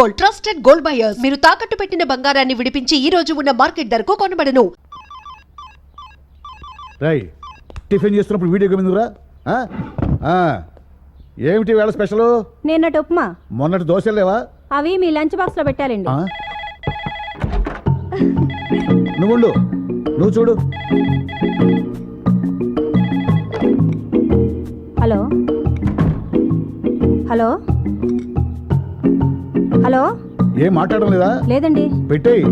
Gold trusted gold buyers. మీరు తాకట్టు పెట్టిన బంగారాన్ని విడిపించి ఈ రోజు ఉన్న మార్కెట్ ధరకు కొనబడను. రై టిఫిన్ చేస్తున్నప్పుడు వీడియో గేమ్ ఎందుకురా? ఆ? ఆ. ఏమిటి వేళ స్పెషల్? నిన్నటి ఉప్మా. మొన్నటి దోశలు లేవా? అవి మీ లంచ్ బాక్స్లో పెట్టాలండి. ఆ? నువ్వు ఉండు. నువ్వు చూడు. హలో? హలో? హలో? ఏం మాట్లాడడం లేదా? లేదండి. పెట్టేయి.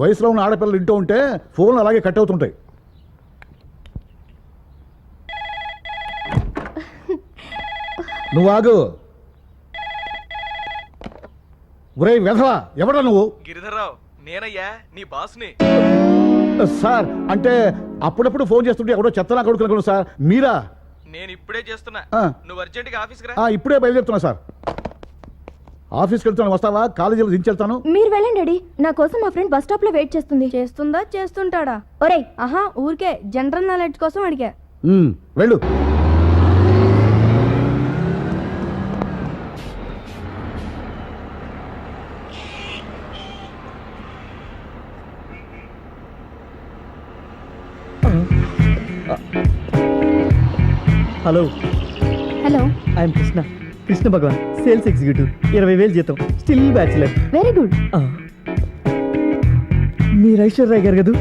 వయసులో ఉన్న ఆడపిల్లలు ఇంటూ ఉంటే ఫోన్లు అలాగే కట్ అవుతుంటాయి. నువ్వు ఆగు. ఒరేయ్ వెధవా ఎవడా నువ్వు? గిరిధర్రావు నేనయ్యా నీ బాస్ని. సార్ అంటే అప్పుడప్పుడు ఫోన్ చేస్తుంటే ఎవడో చెత్తనా కొడుకునుకున్నాను సార్. మీరా? నేను ఇప్పుడే చేస్తున్నా. నువ్వు అర్జెంటుగా ఆఫీస్కి రా. ఆ, ఇప్పుడే బయలుదేరుతున్నా సార్. ఆఫీస్కి వెళ్తాను వస్తావా? కాలేజీలో దించెళ్తాను మీరు వెళ్ళండి డాడీ నా కోసం మా ఫ్రెండ్ బస్ స్టాప్లో వెయిట్ చేస్తుంది. చేస్తుందా? చేస్తుంటాడా? ఒరేయ్ ఆహా ఊరికే జనరల్ నాలెడ్జ్ కోసం అడిగా. ఉమ్, వెళ్ళు. Hello hello I'm Krishna Krishna Bhagwan sales executive ఇరవై వేలు జీతం స్టిల్ బ్యాచులర్ వెరీ గుడ్ మీరు ఐశ్వర్య గారు కదా?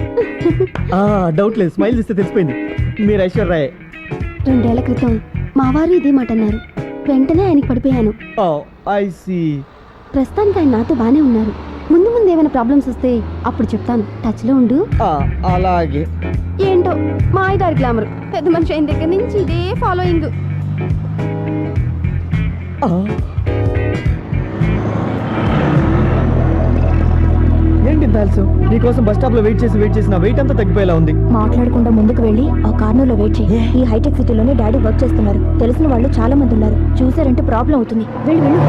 డౌట్ లేదు. స్మైల్ చూస్తే తెలిసిపోయింది. మీరు ఐశ్వర్య రెండేళ్ళ క్రితం మా వారు ఇదే మాట అన్నారు. వెంటనే ఆయనకి పడిపోయాను. ఐ సి ప్రస్తుతానికి ఆయన నాతో బానే ఉన్నారు. ముందు ముందు ఏమైనా ప్రాబ్లమ్స్ వస్తే అప్పుడు చెప్తాను. టచ్లో ఉండు. అలాగే. ఏంటో? మా ఐదారు గ్లామర్ పెద్ద మనిషి అయిన దగ్గర నుంచి ఇదే ఫాలోయింగ్. ఏంటి ఆలస్యం? నీకోసం బస్ స్టాప్లో వెయిట్ చేసి వెయిట్ చేసి నా వెయిట్ అంతా తగ్గిపోయేలా ఉంది. మాట్లాడకుండా ముందుకు వెళ్ళి ఆ కార్నర్లో వెయిట్ చేయి. ఈ హైటెక్ సిటీలోనే డాడీ వర్క్ చేస్తున్నారు. తెలిసిన వాళ్ళు చాలా మంది ఉన్నారు. చూసారంటే ప్రాబ్లం అవుతుంది. వెళ్ళి వెళ్ళు.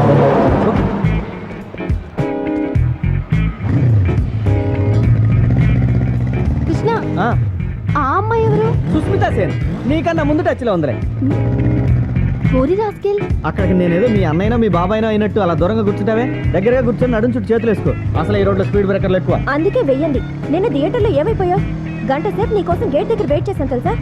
కృష్ణ ఆ, ఆ అమ్మాయి ఎవరు? సుస్మితా సేన్. నీకన్నా ముందు టచ్లో ఉందిలే రాస్కెల్ అక్కడికి నేనేదో మీ అన్నైనా మీ బాబాయినా అయినట్టు అలా దూరంగా కూర్చుంటావే? దగ్గరగా కూర్చొని నడుం చుట్టూ చేతులు వేసుకో. అసలు ఈ రోడ్లో స్పీడ్ బ్రేకర్లు ఎక్కువ. అందుకే వెయ్యండి. నిన్న థియేటర్లో ఏమైపోయావు? గంట సేపు నీకోసం గేట్ దగ్గర వెయిట్ చేశాను తెలుసా?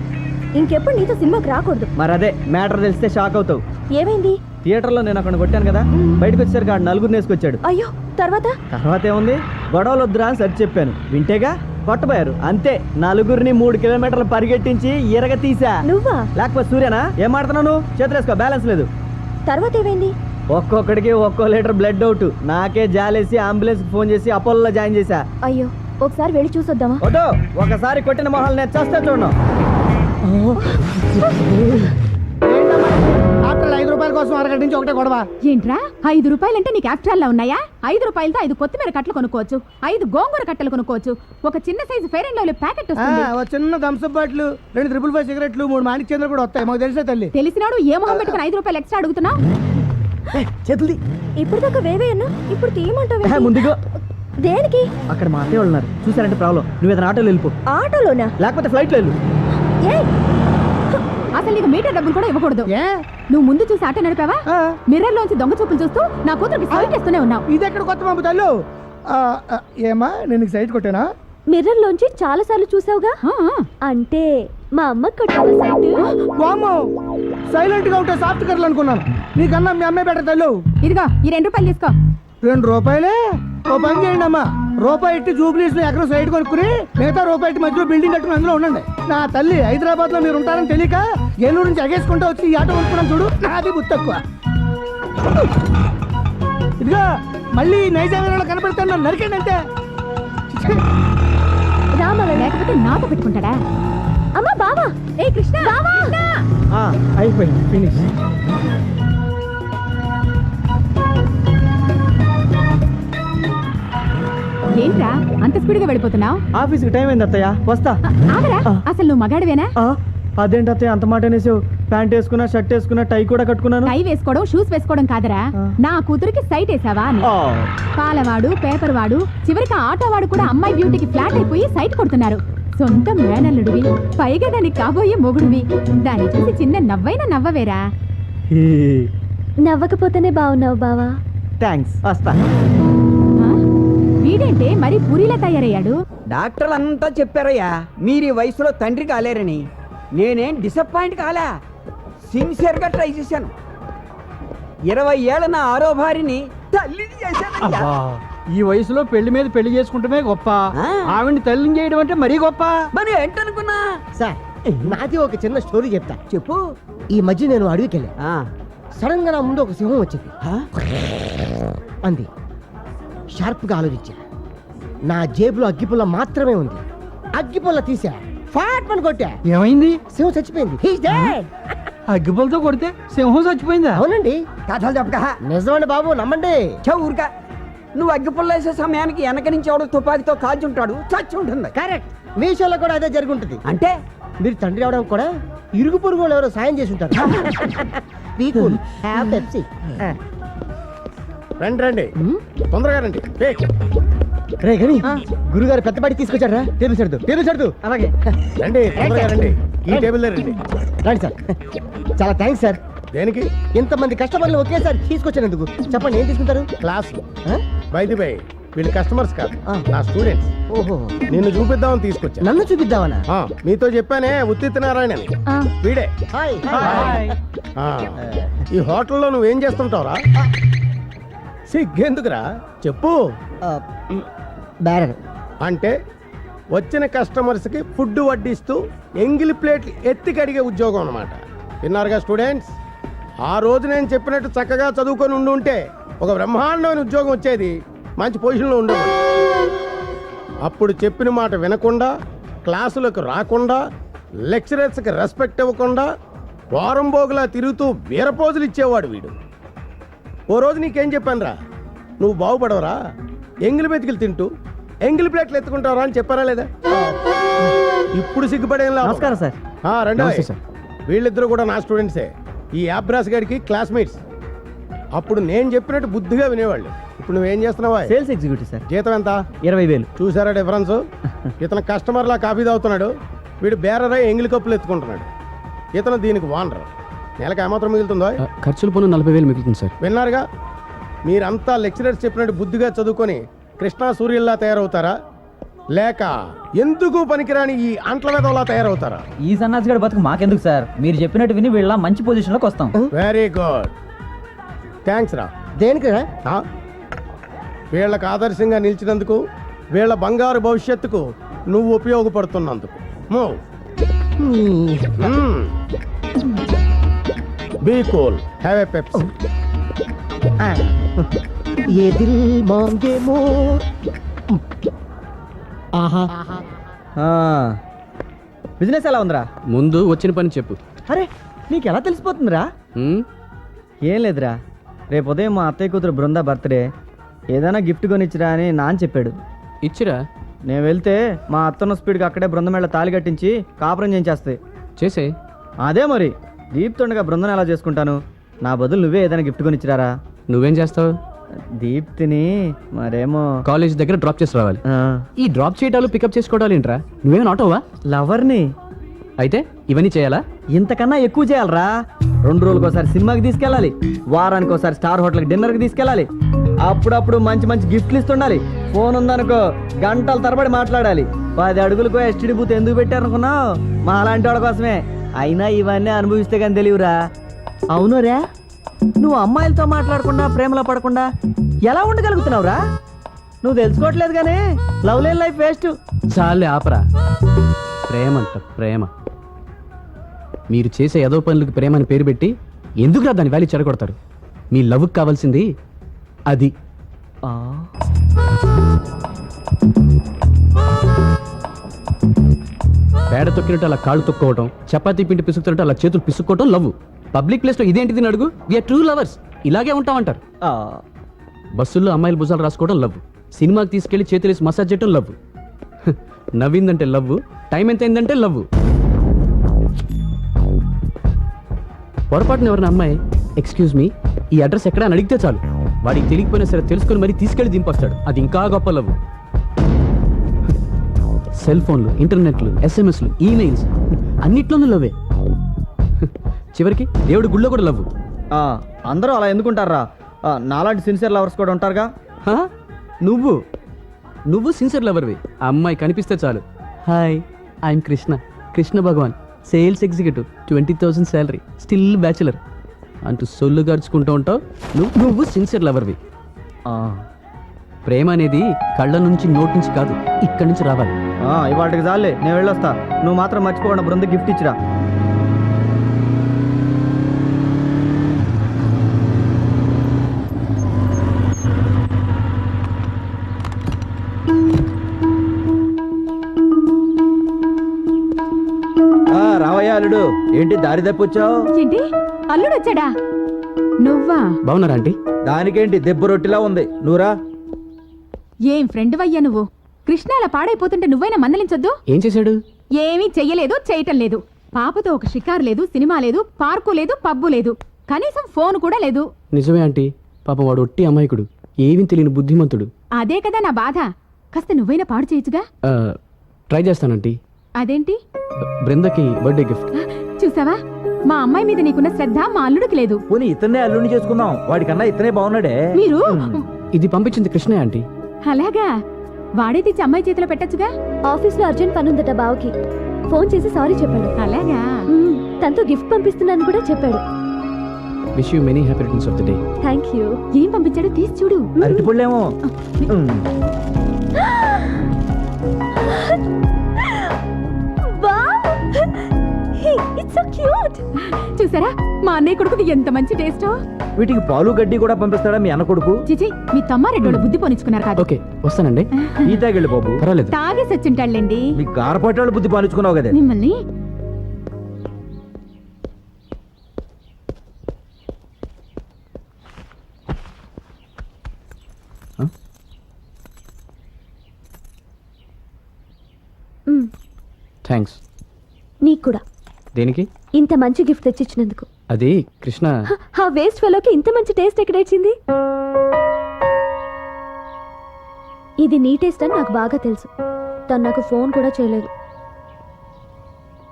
ఇంకెప్పుడు నీతో సినిమాకి రాకూడదు. మరి అదే మ్యాటర్ తెలిస్తే షాక్ అవుతావు. ఏమైంది? థియేటర్లో నేను అక్కడ కొట్టాను కదా బయటకు వచ్చేసరికి ఆడు నలుగురిని వేసుకొచ్చాడు. అయ్యో తర్వాత? తర్వాత ఏముంది గొడవలు వద్దురా అని సరి చెప్పాను. వింటేగా? కొట్టబోయారు అంతే నలుగురిని మూడు కిలోమీటర్లు పరిగెట్టించి ఇరగ తీసా నువ్వా? లేకపోతే సూర్యనా? ఏం మాడుతున్నావు నువ్వు? చేతులు వేసుకో బ్యాలెన్స్ లేదు. తర్వాత ఏమైంది? ఒక్కొక్కడికి ఒక్కో లీటర్ బ్లడ్ అవుట్ నాకే జాలేసి అంబులెన్స్ ఫోన్ చేసి అపోలో జాయిన్ చేశా. అయ్యో ఒకసారి వెళ్ళి చూసొద్దామా? ఒకసారి కొట్టిన మొహాలు నేను చేస్తే రూపాయల కోసం అరగంట నుంచి ఒకటే గొడవ. ఏంట్రా? ఐదు రూపాయలంటే నీకు ఆఫ్టర్లా ఉన్నాయా? ఐదు రూపాయలతో ఐదు కొత్తిమీర కట్టలు కొనుక్కోవచ్చు. ఐదు గోంగూర కట్టలు కొనుక్కోవచ్చు. ఒక చిన్న size fair and lovely packet వస్తుంది. ఓ చిన్న థమ్స్అప్ బాటిల్ రెండు త్రిపుల్ ఫైవ్ సిగరెట్లు మూడు మాణిక్ చంద్ర కూడా వస్తాయి. మాకు తెలిసే తల్లి. తెలిసినాడు ఏ మొహం పెట్టుకుని ఐదు రూపాయలు ఎక్స్ట్రా అడుగుతున్నావు? చేతులు ఇప్పుడు దాకా వేవే అన్నా. ఇప్పుడు తీయమంటావు ముందుగా దేనికి? అక్కడ మా అత్తయ్య ఉన్నారు. చూసారంటే ప్రాబ్లం. నువ్వు ఏదైనా ఆటోలో వెళ్ళిపో. ఆటోలోనా? లేకపోతే ఫ్లైట్లో వెళ్ళు. ఏ అసలు నీకు మీటర్ డబ్బులు కూడా ఇవ్వకూడదు. ఏ? నువ్వు ముందు చూసి ఆటో నడిపావా? ఆ, మిర్రర్ లోంచి దొంగ చూపులు చూస్తూ నా కూతురికి సైట్ ఇస్తూనే ఉన్నావు. ఇది ఎక్కడ కొత్త పంపు తల్లు? ఆ, ఆ, ఏమా నేను నీకు సైట్ కొట్టానా? మిర్రర్ లోంచి చాలా సార్లు చూసావుగా? ఆ, ఆ. అంటే మా అమ్మ కొట్టావా సైట్. వామ్మో! సైలెంట్గా ఉంటే సాఫ్ట్ కర్లు అనుకున్నాను. నీకన్నా మీ అమ్మాయి బెటర్ తల్లు. ఇదిగో ఈ రెండు రూపాయలు తీసుకో. రెండు రూపాయలే? ఓ పని చేయండి అమ్మా రూపాయి ఇట్టి జూబ్లీస్లో ఎక్కడ సైడ్ కొనుక్కుని మిగతా రూపాయి ఇట్టి మధ్యలో బిల్డింగ్ కట్టుకుని అందులో ఉండండి. నా తల్లి హైదరాబాద్లో మీరు ఉంటారని తెలియక ఏలూరు నుంచి ఎగేసుకుంటూ వచ్చి ఈ ఆటో కొనుక్కున్నాం చూడు నాది బుద్ధి తక్కువ ఇదిగో మళ్ళీ నైజామీలో కనపడతాను నన్ను నరికండి అంతే. రామల లేకపోతే నాతో పెట్టుకుంటాడా? అమ్మా బావా. ఏ కృష్ణ! ఆ, అయిపోయింది ఫినిష్. ఏంట్రా? అంత స్పీడ్గా వెళ్ళిపోతున్నావు? ఆఫీస్కి టైం అయింది అత్తయ్య? వస్తా. ఆగరా? అసలు నువ్వు మగాడివేనా? ఆ, అదేంటి అత్తయ్య? అంత మాట అనేసావు. ప్యాంట్ వేసుకున్నా షర్ట్ వేసుకున్నా టై కూడా కట్టుకున్నాను. టై వేసుకోవడం షూస్ వేసుకోవడం కాదరా. నా కూతురికి సైట్ వేసావా అని. పాలవాడు పేపర్ వాడు చివరికి ఆటో వాడు కూడా అమ్మాయి బ్యూటీకి ఫ్లాట్ అయిపోయి సైట్ కొడుతున్నారు. సొంత మేనల్లుడివి పైగా దానికి కాబోయే మొగుడివి. దాన్ని చూసి చిన్న నవ్వైనా నవ్వవేరా. నవ్వకపోతేనే బాగున్నావు బావా. థ్యాంక్స్ వస్తా? వీడేంటే మరి పూరిలా తయారయ్యాడు? డాక్టర్లు అంతా చెప్పారయ్యా మీరు ఈ వయసులో తండ్రి కాలేరని. నేనేం డిసప్పాయింట్ కాలే. సిన్సియర్గా ట్రై చేశాను. ఇరవై ఏళ్ళ నా ఆరో భార్యని తల్లిని చేశానయ్యా. ఈ వయసులో పెళ్ళి మీద పెళ్ళి చేసుకుంటమే గొప్ప. ఆవిడ్ని తల్లిని చేయడం అంటే మరీ గొప్ప. మరి ఏంటనుకున్నా? సార్ నాది ఒక చిన్న స్టోరీ చెప్తా. చెప్పు. ఈ మధ్య నేను అడవికి వెళ్ళా. సడన్గా నా ముందు ఒక సింహం వచ్చింది? అంది షార్ప్గా ఆలోచించా. నా జేబులో అగ్గిపుల్ల మాత్రమే ఉంది. అగ్గిపుల్ల తీసా. ఫాట్ పని కొట్టా. ఏమైంది? సింహం చచ్చిపోయింది. అగ్గిపులతో కొడితే సింహం చచ్చిపోయిందా? అవునండి. కథలు చెప్పక నిజమండి బాబు నమ్మండి. చౌ ఊరికా. నువ్వు అగ్గిపుల్ల వేసే సమయానికి వెనక నుంచి ఎవడో తుపాకీతో కాల్చుంటాడు చచ్చి ఉంటుంది. కరెక్ట్. మీ షోలో కూడా అదే జరుగుంటుంది. అంటే? మీరు తండ్రి అవడానికి కూడా ఇరుగు పొరుగు వాళ్ళు ఎవరో సాయం చేసి ఉంటారు. రండి రండి. తొందరగా రండి. ఏయ్, రే గని గురుగారు పెద్ద బడి తీసుకొచ్చారా? టేబుల్ సర్దు టేబుల్ సర్దు అలాగే. రండి తొందరగా రండి. ఈ టేబుల్ రండి. రండి సార్. చాలా థ్యాంక్స్ సార్. దేనికి? ఇంతమంది కస్టమర్లు ఒకేసారి తీసుకొచ్చినందుకు. చెప్పండి ఏం తీసుకుంటారు? క్లాస్. ఆ? బైది బై వీళ్ళు కస్టమర్స్ కాదు. ఆ. నా స్టూడెంట్స్. ఓహో. నిన్ను చూపిద్దామని తీసుకొచ్చా నన్ను చూపిద్దామనా? ఆ, మీతో చెప్పానే ఉత్తిత్ నారాయణ. వీడే. హాయ్ ఆ, ఈ హోటల్లో నువ్వేం చేస్తుంటావురా? సిగ్గెందుకురా? చెప్పు. బ్యారర్. అంటే వచ్చిన కస్టమర్స్కి ఫుడ్ వడ్డిస్తూ ఎంగిలి ప్లేట్లు ఎత్తి కడిగే ఉద్యోగం అనమాట విన్నారుగా స్టూడెంట్స్? ఆ రోజు నేను చెప్పినట్టు చక్కగా చదువుకొని ఉండి ఉంటే ఒక బ్రహ్మాండమైన ఉద్యోగం వచ్చేది. మంచి పొజిషన్లో ఉండేది అప్పుడు చెప్పిన మాట వినకుండా క్లాసులకు రాకుండా లెక్చరర్స్కి రెస్పెక్ట్ ఇవ్వకుండా వారం బోగులా తిరుగుతూ వీరపోజులు ఇచ్చేవాడు వీడు. ఓ రోజు నీకేం చెప్పానురా? నువ్వు బాగుపడవరా? ఎంగిలి మెతుకులు తింటూ ఎంగిలి ప్లేట్లు ఎత్తుకుంటావరా అని చెప్పారా లేదా? ఇప్పుడు సిగ్గుపడేం లాభం. నమస్కారం సార్. ఆ, రండి వీళ్ళిద్దరూ కూడా నా స్టూడెంట్సే ఈ అబ్రాస్ గారికి క్లాస్మేట్స్ అప్పుడు నేను చెప్పినట్టు బుద్ధిగా వినేవాళ్ళు. ఇప్పుడు నువ్వేం చేస్తున్నావా? Sales executive sir. జీతం ఎంత? ఇరవై వేలు. చూసారా డిఫరెన్స్ ఇతను కస్టమర్లా కాఫీ తాగుతున్నాడు. వీడు బేరరై ఎంగిలి కప్పులు ఎత్తుకుంటున్నాడు. ఇతను దీనికి వానరు నెలకు ఏమాత్రం మిగులుతుందో? ఖర్చులు పోను నలభై వేలు మిగులుతుంది సార్. విన్నారుగా? మీరంతా లెక్చరర్స్ చెప్పినట్టు బుద్ధిగా చదువుకొని కృష్ణా సూర్యుల్లా తయారవుతారా? లేక ఎందుకు పనికిరాని ఈ అంట్ల వెదవలా తయారవుతారా? ఈ సన్నాసిగడ బతుకు మాకెందుకు సార్? మీరు చెప్పినట్టు విని వీళ్ళ మంచి పొజిషన్లోకి వస్తాం. వెరీ గుడ్ థ్యాంక్స్ రా. దేనికి ఆ? వీళ్ళకి ఆదర్శంగా నిలిచినందుకు వీళ్ళ బంగారు భవిష్యత్తుకు నువ్వు ఉపయోగపడుతున్నందుకు. Move be cool have a Pepsi ఏ దిల్ మాంగే మో ఆహా బిజినెస్ ఎలా ఉందిరా? ముందు వచ్చిన పని చెప్పు. అరే నీకు ఎలా తెలిసిపోతుందిరా? ఉమ్, ఏం లేదురా. రేపు ఉదయం మా అత్తయ్య కూతురు బృంద బర్త్డే. ఏదైనా గిఫ్ట్ కొనిచ్చిరా అని నాన్న చెప్పాడు. ఇచ్చిరా? నేను వెళ్తే మా అత్తన్న స్పీడ్కి అక్కడే బృందమేళ తాలి కట్టించి కాపురం చేయించేస్తాయి. చేసే అదే మరి. దీప్తుండగా బృందం ఎలా చేసుకుంటాను? నా బదులు నువ్వే ఏదైనా గిఫ్ట్ కొనిచ్చిరారా? నువ్వేం చేస్తావు? దీప్తిని మరేమో కాలేజ్ దగ్గర డ్రాప్ చేసి రావాలి. ఆ, ఈ డ్రాప్ చేయటాలు పికప్ చేసుకోవడాలు ఏంట్రా? నువ్వేమైనా ఆటోవా లవర్ని. అయితే ఇవన్నీ చేయాలా? ఇంతకన్నా ఎక్కువ చేయాలరా? రెండు రోజులకు ఒకసారి సినిమాకి తీసుకెళ్ళాలి. వారానికి ఒకసారి స్టార్ హోటల్కి డిన్నర్కి తీసుకెళ్ళాలి. అప్పుడప్పుడు మంచి మంచి గిఫ్ట్లు ఇస్తుండాలి ఫోన్ ఉందనుకో గంటల తరబడి మాట్లాడాలి. పది అడుగులకు ఎస్టీడీ బూత్ ఎందుకు పెట్టారనుకున్నావు? మా అలాంటి వాళ్ళ కోసమే. అయినా ఇవన్నీ అనుభవిస్తే కానీ తెలియరా అవును రే. నువ్వు అమ్మాయిలతో మాట్లాడకుండా ప్రేమలో పడకుండా ఎలా ఉండగలుగుతున్నావురా? నువ్వు తెలుసుకోవట్లేదు కానీ లవ్ లేని లైఫ్ వేస్ట్. చాలే ఆపరా. ప్రేమ అంట ప్రేమ. మీరు చేసే ఏదో పనులకు ప్రేమ అని పేరు పెట్టి ఎందుకురా దాని వాల్యూ చెడగొడతారు మీ లవ్కి కావాల్సింది అది. పేడ తొక్కినట్టు అలా కాళ్ళు తొక్కోవటం చపాతీ పిండి పిసుకుతున్నట్టు అలా చేతులు పిసుక్కోవటం లవ్ పబ్లిక్ ప్లేస్లో ఇదేంటిది అడుగు? వీఆర్ ట్రూ లవర్స్ ఇలాగే ఉంటామంటారు. బస్సుల్లో అమ్మాయిల భుజాలు రాసుకోవడం లవ్ సినిమాకి తీసుకెళ్ళి చేతులేసి మసాజ్ చేయడం లవ్ నవ్విందంటే లవ్ టైం ఎంత అయిందంటే లవ్ పొరపాటున ఎవరిన అమ్మాయి ఎక్స్క్యూజ్ మీ ఈ అడ్రస్ ఎక్కడ? అని అడిగితే చాలు. వాడికి తెలియకపోయినా సరే తెలుసుకొని మరీ తీసుకెళ్ళి దింపొస్తాడు. అది ఇంకా గొప్ప లవ్ సెల్ ఫోన్లు ఇంటర్నెట్లు ఎస్ఎంఎస్లు ఈమెయిల్స్ అన్నిట్లోనూ లవ్వే. చివరికి దేవుడి గుళ్ళో కూడా లవ్ ఆ, అందరూ అలా ఎందుకుంటారా? నాలాంటి సిన్సియర్ లవర్స్ కూడా ఉంటారుగా? హా? నువ్వు? నువ్వు సిన్సియర్ లవర్వి. అమ్మాయి కనిపిస్తే చాలు. Hi I'm Krishna. Krishna Bhagwan sales executive twenty thousand salary still bachelor. అంటూ సొల్లు గడుచుకుంటూ ఉంటావు? నువ్వు నువ్వు సిన్సియర్ లవర్వి. ప్రేమ అనేది కళ్ళ నుంచి నోటి నుంచి కాదు ఇక్కడి నుంచి రావాలి. ఇవాళకి చాలే నేను వెళ్ళొస్తా. నువ్వు మాత్రం మర్చిపోకుండా బృంద గిఫ్ట్ ఇచ్చిరా. రావయ్యా అల్లుడు ఏంటి దారి తప్పొచ్చావు ఏంటి? అల్లుడు వచ్చాడా? నువ్వా? బాగున్నారా ఆంటీ? దానికేంటి దెబ్బ రొట్టిలా ఉంది. నువ్వురా. ఏం ఫ్రెండ్ అయ్యా నువ్వు? కృష్ణ అలా పాడైపోతుంటే నువ్వైనా మందలించొద్దు. ఏం చేశాడు? ఏమీ చెయ్యలేదు చేయటం లేదు. పాపతో ఒక షికారు లేదు సినిమా లేదు పార్కు లేదు పబ్బు లేదు. కనీసం ఫోన్ కూడా లేదు. నిజమే ఆంటీ. పాపం వాడు ఒట్టి అమాయకుడు. ఏమీ తెలియని బుద్ధిమంతుడు. అదే కదా నా బాధ. కాస్త నువ్వైనా పాడు చేయొచ్చుగా? ఆ, ట్రై చేస్తానంటీ అదేంటి? బృందకి బర్త్డే గిఫ్ట్. చూసావా? మా అమ్మాయి మీద నీకున్న శ్రద్ధ మా అల్లుడికి లేదు. పోనీ ఇతన్నే అల్లుడిని చేసుకుందాం. వాడికన్నా ఇతనే బాగున్నాడే. మీరు? ఇది పంపించింది కృష్ణ ఆంటీ. అలాగా? వాడే తెచ్చి అమ్మాయి చేతిలో పెట్టచ్చుగా? ఆఫీస్లో అర్జెంట్ పని ఉందట బావకి. ఫోన్ చేసి సారీ చెప్పాడు. అలాగా? తనతో గిఫ్ట్ పంపిస్తున్నాను కూడా చెప్పాడు. Wish you many happy returns of the day thank you ఏం పంపించాడో తీసి చూడు. అరటి సో క్యూట్ చూసారా? మా అన్నయ్య కొడుకుది ఎంత మంచి టేస్టో వీటికి పాలు గడ్డి కూడా పంపిస్తాడా మీ అన్న కొడుకు? చిచి మీ తమ్మారెడ్డోళ్ళ బుద్ధి పోనిచ్చుకున్నారు కాదు. ఓకే వస్తానండి. ఈ తాగిళ్ళు బాబు. పర్వాలేదు. తాగేసి వచ్చింటాళ్ళండి మీ గారపట్టాడు బుద్ధి పాలించుకున్నావు కదే. మిమ్మల్ని. మ్మ్, థ్యాంక్స్ నీకు కూడా. దేనికి? ఇంత మంచి గిఫ్ట్ తెచ్చిచ్చినందుకు. అది కృష్ణ. ఆ వేస్ట్ ఫెలోకి ఇంత మంచి టేస్ట్ ఎక్కడేసింది ఇది నీ టేస్ట్ అని నాకు బాగా తెలుసు. తను నాకు ఫోన్ కూడా చేయలేదు.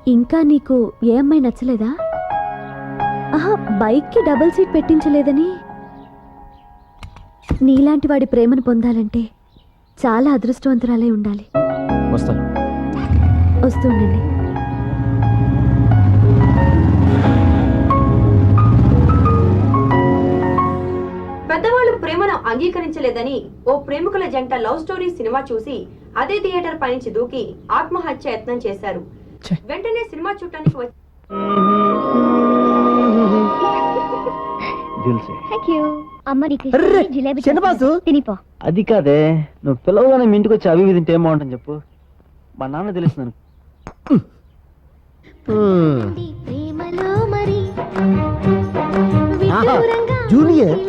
ఇంకా నీకు ఏ అమ్మాయి నచ్చలేదా? ఆహా బైక్కి డబుల్ సీట్ పెట్టించలేదని. నీలాంటి వాడి ప్రేమను పొందాలంటే చాలా అదృష్టవంతురాలే ఉండాలి. వస్తాను. వస్తుండండి అంగీకరించలేదని ఓ ప్రేమికుల జంట లవ్ స్టోరీ సినిమా చూసి అదే థియేటర్ పైనుంచి దూకి ఆత్మహత్య యత్నం చేశారు. వెంటనే సినిమా చూడటానికి వచ్చి అది కాదే నువ్వు పిలవగానే మీ ఇంటికి వచ్చి అవి ఇవి తింటే ఏం బాగుంటుంది చెప్పు. మా నాన్న తెలుస్తున్నాను ప్రేమలో మరి ఆహా, జూనియర్.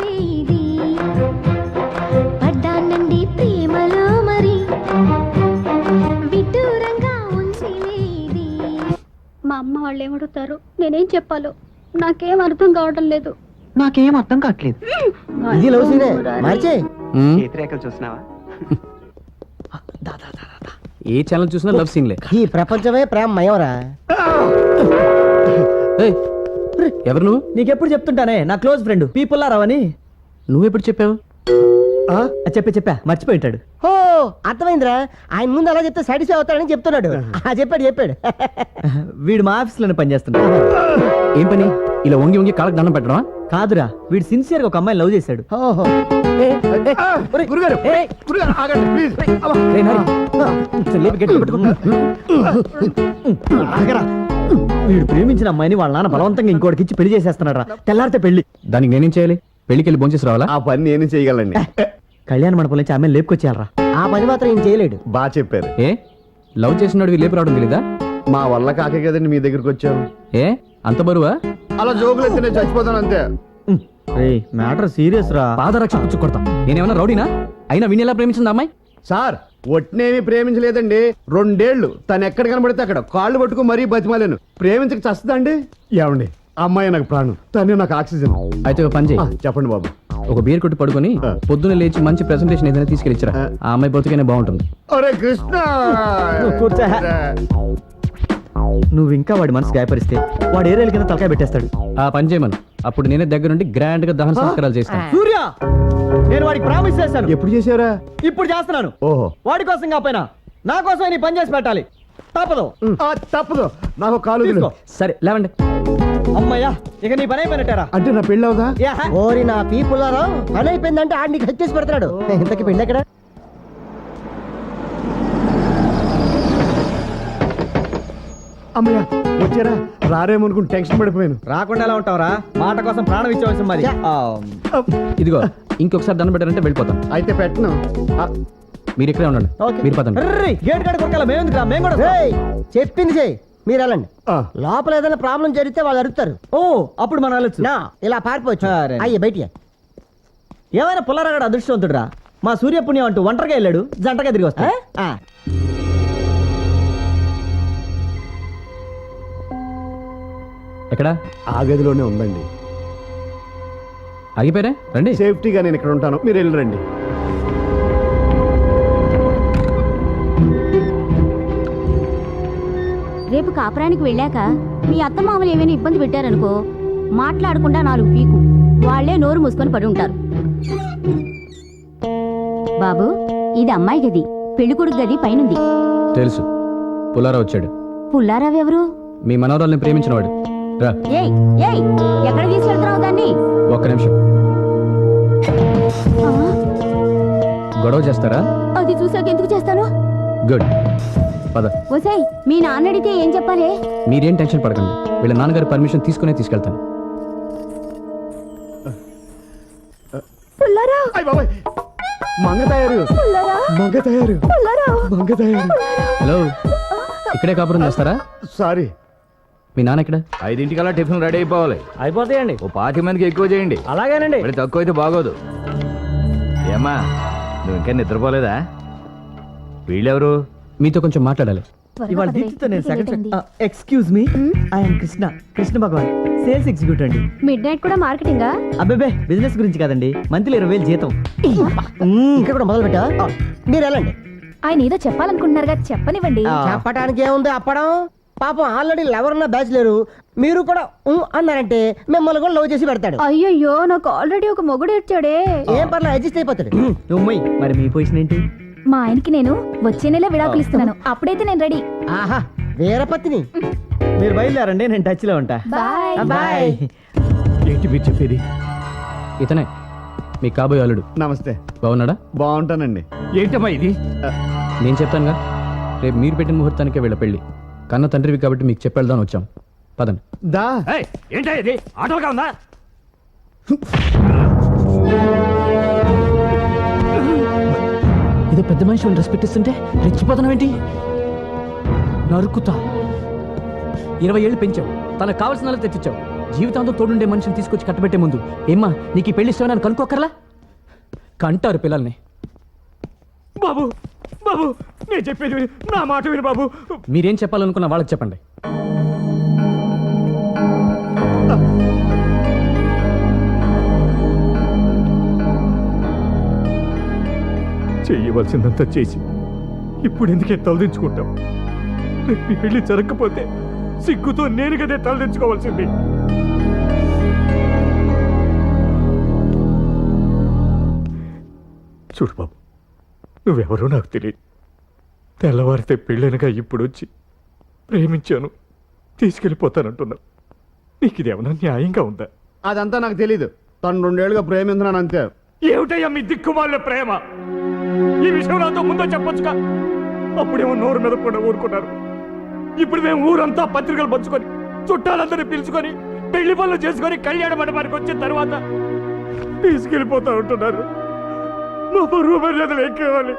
అమ్మ వాళ్ళు ఏమడుగుతారు? నేనేం చెప్పాలో? నాకేం అర్థం కావడం లేదు. నాకేం అర్థం కావట్లేదు. ఇది లవ్ సీనే. మార్చే. చూసినావా? ఏ ఛానల్ చూసినా లవ్ సీన్లే. ఈ ప్రపంచమే ప్రేమ మయంరా ఏయ్, ఎవరు నువ్వు? నీకెప్పుడు చెప్తుంటానే? నా క్లోజ్ ఫ్రెండ్. పీపుల్ రావని. నువ్వెప్పుడు చెప్పావు? చెప్పే చెప్పా. మర్చిపోయింటాడు ఓ అర్థమైందిరా. ఆయన ముందు అలా చెప్తే సాటిస్ఫై అవుతాడని చెప్తున్నాడు. ఆ చెప్పాడు చెప్పాడు. వీడు మా ఆఫీస్లోనే పనిచేస్తున్నాడు ఏం పని? ఇలా వంగి వంగి కాళ్ళకి దండం పెట్టడమా? కాదురా వీడు సిన్సియర్గా ఒక అమ్మాయి లవ్ చేశాడు. ఓహో గురుగారు గురుగారు ఆగండి ప్లీజ్. రేయ్ నారి, లేపి గట్టిగా పట్టుకో. ఆగరా. వీడు ప్రేమించిన అమ్మాయిని వాళ్ళ నాన్న బలవంతంగా ఇంకోటికి ఇచ్చి పెళ్ళి చేసేస్తున్నాడు రా తెల్లారితే పెళ్ళి. దానికి నేనేం చేయాలి? పెళ్ళికి వెళ్ళి భోంచేసి రావాలా? ఆ పని నేను చేయగలండి కళ్యాణ మండపం నుంచి ఆమె లేపుకొచ్చేయాలరా. ఆ పని మాత్రం ఈయన చేయలేడు. బాగా చెప్పారు. ఏ? లవ్ చేసినాడు లేపు రావడం తెలీదా? మా వల్ల కాకే కదండి మీ దగ్గరికి వచ్చాం. ఏ? అంత బరువా? అలా జోకులు ఎత్తి నేను చచ్చిపోతాను అంతే. రే మ్యాటర్ సీరియస్ రా. పాదరక్ష పుచ్చు కొడతా. నేనేమన్నా రౌడీనా? అయినా విని ఎలా ప్రేమించింది అమ్మాయి? సార్ ఒట్నేమి ప్రేమించలేదండి. రెండేళ్ళు తను ఎక్కడ కనబడితే అక్కడ కాళ్ళు పట్టుకు మరీ బతిమాలేను. ప్రేమించక చస్తుందండి ఏమండి? అమ్మాయి నాకు ప్రాణం. తనే నాకు ఆక్సిజన్. అయితే ఒక పని ఆ, చేయి చెప్పండి బాబు. ఒక బీర్ కొట్టి పడుకొని. పొద్దున్న లేచి మంచి ప్రెసెంటేషన్ ఏదైనా తీసుకెళ్ళిచ్చరా? ఆ. అమ్మాయి బతుకనే బాగుంటుంది. అరే కృష్ణ! నువ్వు కూర్చో. నువ్వు ఇంకా వాడి మనసు గాయపరిస్తే వాడు ఏరేళ్ళ కింద తలకాయ పెట్టేస్తాడు. ఆ పని చేయమను. అప్పుడు నేనే దగ్గర నుండి గ్రాండ్గా దహన సంస్కారాలు చేస్తాను. సూర్య! నేను వాడికి ప్రామిస్ చేశాను. ఎప్పుడు చేసావురా ఇప్పుడు చేస్తున్నాను. ఓహో. వాడి కోసం కాపోయినా నా కోసం నీ పని చేసి పెట్టాలి. తప్పదు. ఆ, తప్పదు. నాకు కాలు వదిలు. తీసుకో. సరే లేవండి. అమ్మయ్యా ఇక నీ పని అయిపోయినట్టారా. అంటే నా పెళ్ళి అవుదా ఓరి నా పీపుల్లారో పని అయిపోయిందంటే ఆడిని హెచ్చేసి పెడతాడు. ఇంతకి పెళ్ళి ఎక్కడ? అమ్మయ్య వచ్చారా? రారేమో అనుకుని టెన్షన్ పడిపోయాను. రాకుండా ఎలా ఉంటావురా? మాట కోసం ప్రాణం ఇచ్చేవాల్సి మరి ఆ, ఇదిగో ఇంకొకసారి దండం పెట్టారంటే వెళ్ళిపోతాం. అయితే పెట్టను. ఆ, మీరు ఇక్కడే ఉండండి. మీరు పదండి. గేట్ కాడ కొరకాల మేము ఎందుకురా? మేము కూడా చెప్పింది చెయ్యి మీరు వెళ్ళండి ఆ. లోపల ఏదైనా ప్రాబ్లం జరిగితే వాళ్ళు అడుగుతారు. ఓ అప్పుడు మనం వెళ్ళొచ్చు. నా ఇలా పారిపోవచ్చు. సరే. అయ్యి బయటికి ఏమైనా పుల్లారగాడు అదృష్టవంతుడురా? మా సూర్య పుణ్యం అంటూ ఒంటరిగా వెళ్ళాడు జంటగా తిరిగి వస్తా ఆ. ఎక్కడ? ఆ గదిలోనే ఉందండి. ఆగిపోయారే? రండి. సేఫ్టీగా నేను ఇక్కడ ఉంటాను. మీరు వెళ్ళరండి రేపు కాపురానికి వెళ్ళాక మీ అత్తమామలు ఏమైనా ఇబ్బంది పెట్టారనుకో మాట్లాడకుండా నాలుగు పీకు. వాళ్ళే నోరు మూసుకొని పడి ఉంటారు. బాబు ఇది అమ్మాయి గది. పెళ్ళికొడుకు గది పైనుంది. తెలుసు. పుల్లారా వచ్చాడు. పుల్లారావు ఎవరు? మీ మనవరాల్ని ప్రేమించినవాడు. రా. ఏయ్ ఏయ్ ఎక్కడ తీసుకెళ్తున్నావు దాన్ని? ఒక్క నిమిషం. గొడవ చేస్తారా? అది చూసాక ఎందుకు చేస్తాను? గుడ్. పద. మీ నాన్న అడిగితే ఏం చెప్పాలి? మీరేం టెన్షన్ పడకండి. వీళ్ళ నాన్నగారి పర్మిషన్ తీసుకునే తీసుకెళ్తాను. పుల్లారావు అయ్ బాబాయ్. మంగ తయారు. మంగ తయారు. మంగ తయారు. హలో. ఇక్కడే కాపురం చేస్తారా? సారీ. మీ నాన్న ఇక్కడ ఐదింటికల్లా టిఫిన్ రెడీ అయిపోవాలి. అయిపోతాయండి. ఓ పాతి మందికి ఎక్కువ చేయండి. అలాగేనండి. మరి తక్కువ అయితే బాగోదు. ఏమ్మా నువ్వు ఇంకా నిద్రపోలేదా? వీళ్ళెవరు? మీతో కొంచెం మాట్లాడాలి. ఇవాళ దీప్తితో నేను second excuse me I'm Krishna Krishna Bhagwan sales executive అండి. మిడ్ నైట్ కూడా మార్కెటింగా అబ్బేబే బిజినెస్ గురించి కదండి. మంత్లీ ఇరవై వేలు జీతం. ఇక్కడ కూడా మొదలు పెట్టా మీరు వెళ్ళండి. ఆయన ఏదో చెప్పాలనుకుంటున్నారుగా చెప్పనివ్వండి. చెప్పడానికి ఏముంది అప్పడం? పాపం ఆల్రెడీ లవర్ ఉన్న బ్యాచ్ లేరు. మీరు కూడా అన్నారంటే మిమ్మల్ని కూడా లవ్ చేసి పెడతాడు. అయ్యయ్యో నాకు ఆల్రెడీ ఒక మొగుడు ఇచ్చాడే ఏం పర్లేదు అడ్జస్ట్ అయిపోతాడు. మరి మీ పొజిషన్ ఏంటి? మా ఆయనకి నేను వచ్చే నెల విడాకులు ఇస్తున్నాను. అప్పుడైతే నేను రెడీ. ఆహా వీరపత్ని. మీరు బయలుదేరండి నేను టచ్లో ఉంటా. బాయ్. బాయ్. ఏంటి మీరు చెప్పేది? ఇతనే మీ కాబోయే అల్లుడు. నమస్తే. బాగున్నాడా? బాగుంటానండి. ఏంటమ్మా ఇది? నేను చెప్తానుగా రేపు మీరు పెట్టిన ముహూర్తానికే వీళ్ళ పెళ్ళి. కన్న తండ్రివి కాబట్టి మీకు చెప్పేద్దాం వచ్చాం. పదండి. దా. ఏంటా ఇది? ఆటోగా ఉందా ఏదో పెద్ద మనిషి రెస్పెక్ట్ ఇస్తుంటే రెచ్చిపోతున్నావేంటి నరుకుతా. ఇరవై ఏళ్ళు పెంచావు. తనకు కావాల్సిన వాళ్ళకి తెచ్చిచ్చావు. జీవితాంతం తోడుండే మనిషిని తీసుకొచ్చి కట్టబెట్టే ముందు. ఏమ్మా నీకు ఈ పెళ్ళి ఇష్టమని కనుక్కోకర్లా? కంటారు పిల్లల్ని. బాబు బాబు నేను చెప్పేది. నా మాట విను బాబు. మీరేం చెప్పాలనుకున్న వాళ్ళకి చెప్పండి. చెయ్యవలసిందంతా చేసి ఇప్పుడు ఎందుకే తలదించుకుంటాం రేపు పెళ్ళి జరగకపోతే సిగ్గుతో నేను కదే తలదించుకోవాల్సింది. చూడు బాబు నువ్వెవరో నాకు తెలియదు. తెల్లవారితే పెళ్ళైనగా ఇప్పుడు వచ్చి ప్రేమించాను తీసుకెళ్ళిపోతానంటున్నావు. నీకు ఇదేమన్నా న్యాయంగా ఉందా? అదంతా నాకు తెలీదు. తను రెండేళ్ళుగా ప్రేమించున్నాను అంతే ఏమిటయ్యా మీ దిక్కుమాల ప్రేమ? ఈ విషయం నాతో ముందో చెప్పొచ్చుగా. అప్పుడేమో నోరు మీద కూడా ఊరుకున్నారు. ఇప్పుడు మేము ఊరంతా పత్రికలు పంచుకొని చుట్టాలందరినీ పిలుచుకొని పెళ్ళి పనులు చేసుకొని కళ్యాణ మండపానికి వచ్చిన తర్వాత తీసుకెళ్ళిపోతా ఉంటున్నారు. మా పరువు మర్యాదలు ఏం కావాలి?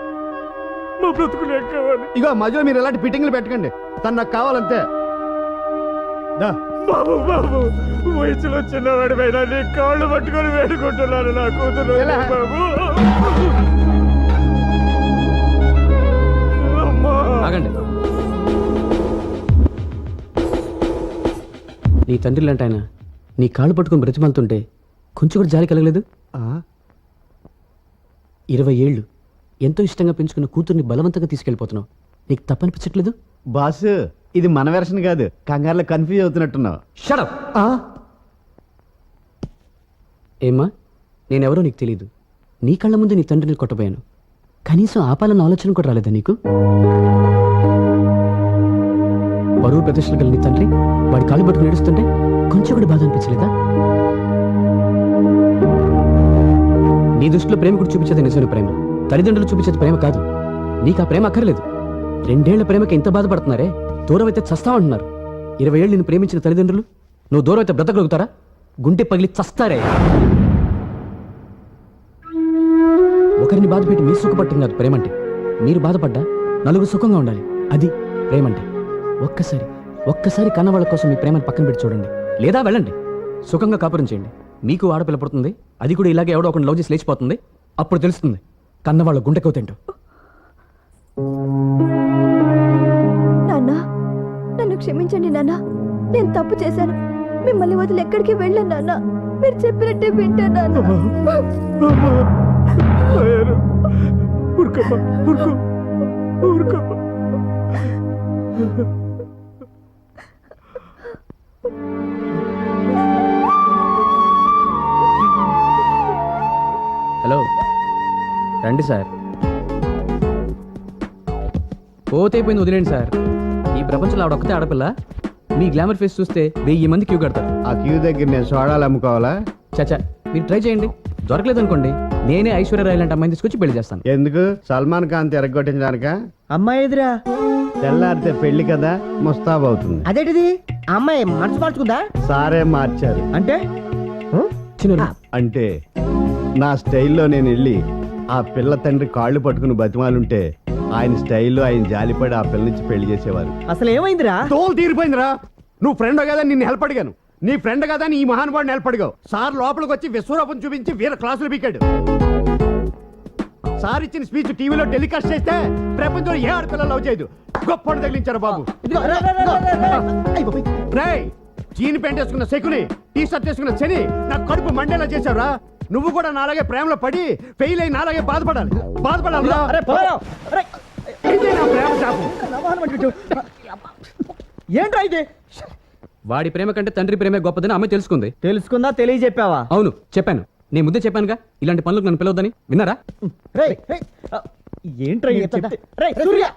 మా బ్రతుకులు ఏం కావాలి? ఇగో మధ్యలో మీరు ఎలాంటి ఫిట్టింగ్లు పెట్టకండి. తను నాకు కావాలంతే. దా. బాబు బాబు వయసులో చిన్నవాడి పైన నీ కాళ్ళు పట్టుకొని వేడుకుంటున్నాను నా కూతురు? బాబు. ఆగండి. నీ తండ్రి లాంటి ఆయన నీ కాళ్ళు పట్టుకొని బ్రతిమాలుతుంటే కొంచెం కూడా జాలి కలగలేదు? ఇరవై ఏళ్ళు ఎంతో ఇష్టంగా పెంచుకున్న కూతుర్ని బలవంతంగా తీసుకెళ్ళిపోతున్నావు. నీకు తప్పనిపించట్లేదు? బాస్ ఇది మన వెర్షన్ కాదు. కంగారులో కన్ఫ్యూజ్ అవుతున్నట్టున్నావు. షడప్ ఏమ్మా నేనెవరో నీకు తెలీదు. నీ కళ్ళ ముందు నీ తండ్రిని కొట్టబోయాను. కనీసం ఆపాలన్న ఆలోచన కూడా రాలేదా నీకు? బరువు ప్రదర్శన కలిగిన తండ్రి వాడి కాలు పట్టుకుని నడుస్తుంటే కొంచెం కూడా బాధ అనిపించలేదా? నీ దృష్టిలో ప్రేమ కూడా చూపించేది నిజమైన ప్రేమ. తల్లిదండ్రులు చూపించేది ప్రేమ కాదు. నీకు ఆ ప్రేమ అక్కర్లేదు. రెండేళ్ళ ప్రేమకి ఎంత బాధపడుతున్నారే? దూరం అయితే చస్తామంటున్నారు ఇరవై ఏళ్ళు నిన్ను ప్రేమించిన తల్లిదండ్రులు నువ్వు దూరం అయితే బ్రతకగలుగుతారా? గుండె పగిలి చస్తారే? ఒకరిని బాధ పెట్టి మీరు సుఖపట్టం కాదు ప్రేమంటే మీరు బాధపడ్డా నలుగురు సుఖంగా ఉండాలి. అది ప్రేమంటే ఒక్కసారి ఒక్కసారి కన్నవాళ్ళ కోసం మీ ప్రేమను పక్కన పెట్టి చూడండి. లేదా వెళ్ళండి. సుఖంగా కాపురం చేయండి. మీకు ఆడపిల్ల పుడుతుంది. అది కూడా ఇలాగే ఎవడో ఒకటి లవ్ చేసి లేచిపోతుంది. అప్పుడు తెలుస్తుంది కన్నవాళ్ళ గుండెకోతేంటో నాన్న నన్ను క్షమించండి నాన్న. నేను తప్పు చేశాను. మిమ్మల్ని వదిలి ఎక్కడికి వెళ్ళాను నాన్న. మీరు చెప్పినట్టే వింటాను ఊరుకోమ్మా ఊరుకో ఊరుకోమ్మా హలో రండి సార్. పోతే అయిపోయింది వదిలేండి సార్. ఈ ప్రపంచంలో ఆవిడ ఒక్కతే ఆడపిల్ల. మీ గ్లామర్ ఫేస్ చూస్తే వెయ్యి మంది క్యూ కడతారు. ఆ క్యూ దగ్గర నేను సోడాలు అమ్ముకోవాలా? చచ్చా మీరు ట్రై చేయండి. దొరకలేదు అనుకోండి నేనే ఐశ్వర్య రాయ్ లాంటి అమ్మాయిని తీసుకొచ్చి పెళ్ళి చేస్తాను. ఎందుకు? సల్మాన్ ఖాన్ తిరగొట్టించడానిక అమ్మాయి ఎదురా? తెల్లారితే పెళ్ళి కదా ముస్తాబ్ అవుతుంది. అదేంటిది? ఆ అమ్మాయి మనసు మార్చుకుందా? సారే మార్చారు. అంటే? చిన్న అంటే నా స్టైల్లో నేను వెళ్ళి ఆ పిల్ల తండ్రి కాళ్ళు పట్టుకుని బతిమాలుంటే ఆయన స్టైల్లో ఆయన జాలిపడి ఆ పిల్ల నుంచి పెళ్ళి చేసేవారు. అసలు ఏమైందిరా తోలు తీరిపోయిందిరా. నువ్వు ఫ్రెండ్ కదా? నిన్ను హెల్ప్ అడిగాను. నీ ఫ్రెండ్ కదా నీ మహానుభావుని హెల్ప్ అడిగావు సార్ లోపలికి వచ్చి విశ్వరూపం చూపించి వీర క్లాసులు పీకాడు. సార్ ఇచ్చిన స్పీచ్ టీవీలో టెలికాస్ట్ చేస్తే ప్రపంచంలో ఏ ఆడపిల్ల లవ్ చేయదు. గొప్ప తగిలించారు బాబు. రేయ్ జీన్ ప్యాంట్ వేసుకున్న శకుని టీ షర్ట్ వేసుకున్న శని నా కడుపు మండేలా చేశావురా. నువ్వు కూడా నాలాగే ప్రేమలో పడి ఫెయిల్ అయి నాలాగే బాధపడాలి. బాధపడాలి ఏంట్రా ఇది? వాడి ప్రేమ కంటే తండ్రి ప్రేమే గొప్పదని అమ్మాయి తెలుసుకుంది. తెలుసుకుందా తెలియజెప్పావా? అవును చెప్పాను. నేను ముందే చెప్పానుగా? ఇలాంటి పనులకు నన్ను పిలవద్దని. విన్నారా? రేయ్, రేయ్, ఆ, ఏంట్రా ఇది చెప్తే- రేయ్, సూర్య!